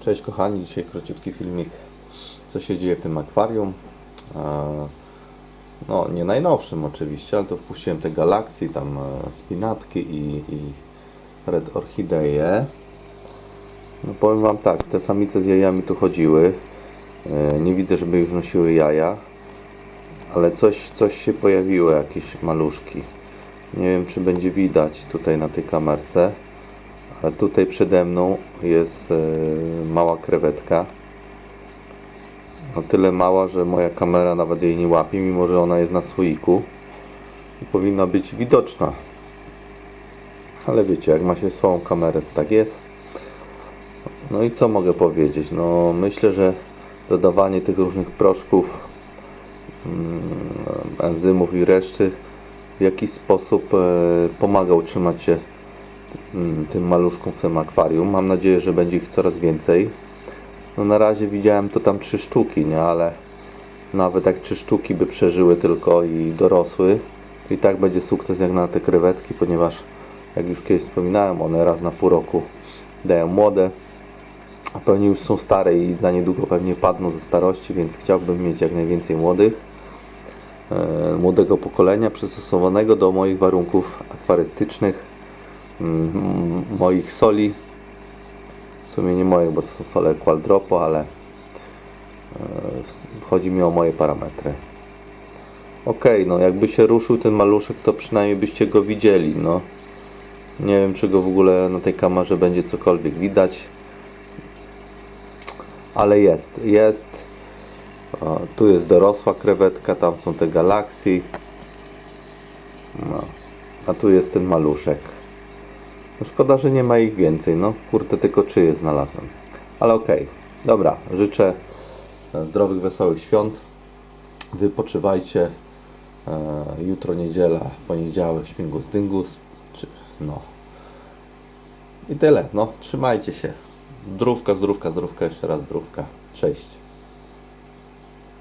Cześć kochani, dzisiaj króciutki filmik, co się dzieje w tym akwarium. E, No, nie najnowszym oczywiście, ale to wpuściłem te galaksy, tam e, spinatki i, i red orchideje. No powiem Wam tak, te samice z jajami tu chodziły. E, Nie widzę, żeby już nosiły jaja, ale coś, coś się pojawiło, jakieś maluszki. Nie wiem, czy będzie widać tutaj na tej kamerce. Tutaj przede mną jest e, mała krewetka. O tyle mała, że moja kamera nawet jej nie łapie, mimo że ona jest na słoiku. I powinna być widoczna. Ale wiecie, jak ma się swoją kamerę, to tak jest. No i co mogę powiedzieć? No myślę, że dodawanie tych różnych proszków, mm, enzymów i reszty w jakiś sposób e, pomaga utrzymać się tym maluszkom w tym akwarium. Mam nadzieję, że będzie ich coraz więcej. No na razie widziałem to tam trzy sztuki, nie? Ale nawet jak trzy sztuki by przeżyły tylko i dorosły, to i tak będzie sukces jak na te krewetki, ponieważ jak już kiedyś wspominałem, one raz na pół roku dają młode, a pewnie już są stare i za niedługo pewnie padną ze starości, więc chciałbym mieć jak najwięcej młodych e, młodego pokolenia przystosowanego do moich warunków akwarystycznych, moich soli. W sumie nie moje, bo to są sole Qualdropo, ale e, chodzi mi o moje parametry. Ok, no jakby się ruszył ten maluszek, to przynajmniej byście go widzieli, no. Nie wiem, czy go w ogóle na tej kamerze będzie cokolwiek widać. Ale jest, jest. O, tu jest dorosła krewetka, tam są te galaksy. No. A tu jest ten maluszek. No szkoda, że nie ma ich więcej. No kurde, tylko czyje znalazłem. Ale okej. Dobra, życzę e, zdrowych, wesołych świąt. Wypoczywajcie. E, jutro niedziela, poniedziałek, śmigus dyngus. Czy, no. I tyle. No, trzymajcie się. Zdrówka, zdrówka, zdrówka, jeszcze raz zdrówka. Cześć.